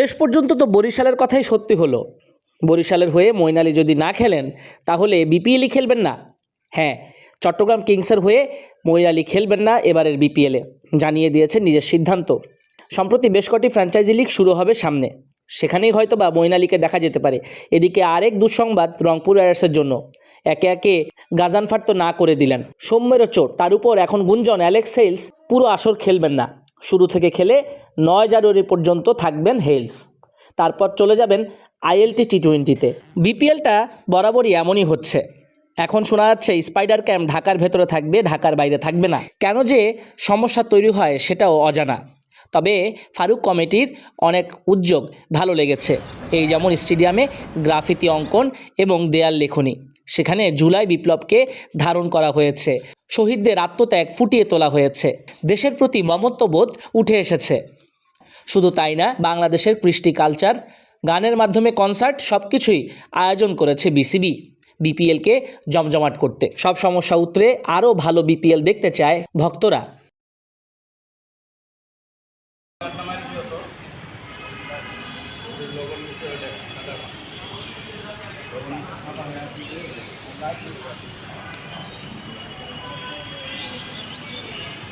শেষ পর্যন্ত তো বরিশালের কথাই সত্যি হলো। বরিশালের হয়ে মঈন আলী যদি না খেলেন, তাহলে বিপিএলই খেলবেন না। হ্যাঁ চট্টগ্রাম কিংসের হয়ে আলী খেলবেন না এবারের বিপিএলে জানিয়ে দিয়েছেন নিজের সিদ্ধান্ত। সম্প্রতি বেশ কটি ফ্র্যাঞ্চাইজি লিগ শুরু হবে সামনে। সেখানেই হয়তো বা মঈন আলীকে দেখা যেতে পারে। এদিকে আরেক দুঃসংবাদ রংপুর রাইডার্সের জন্য। একে একে গাজানফাট তো না করে দিলেন। সৌম্যেরও চোট। তার উপর এখন গুঞ্জন, অ্যালেক্স হেলস পুরো আসর খেলবেন না। শুরু থেকে খেলে নয় জানুয়ারি পর্যন্ত থাকবেন হেলস। তারপর চলে যাবেন আইএলটি টি টোয়েন্টিতে বিপিএলটা বরাবরই এমনই হচ্ছে। এখন শোনা যাচ্ছে স্পাইডার ক্যাম্প ঢাকার ভেতরে থাকবে, ঢাকার বাইরে থাকবে না। কেন যে সমস্যা তৈরি হয় সেটাও অজানা। তবে ফারুক কমিটির অনেক উদ্যোগ ভালো লেগেছে। এই যেমন স্টেডিয়ামে গ্রাফিতি অঙ্কন এবং দেয়াল লেখনী, সেখানে জুলাই বিপ্লবকে ধারণ করা হয়েছে। শহীদদের আত্মত্যাগ ফুটিয়ে তোলা হয়েছে। দেশের প্রতি মমত্ববোধ উঠে এসেছে। শুধু তাই না, বাংলাদেশের কৃষ্টি কালচার, গানের মাধ্যমে কনসার্ট সব কিছুই আয়োজন করেছে বিসিবি। বিপিএলকে জমজমাট করতে। সব সমস্যা উতরে আরও ভালো বিপিএল দেখতে চায় ভক্তরা।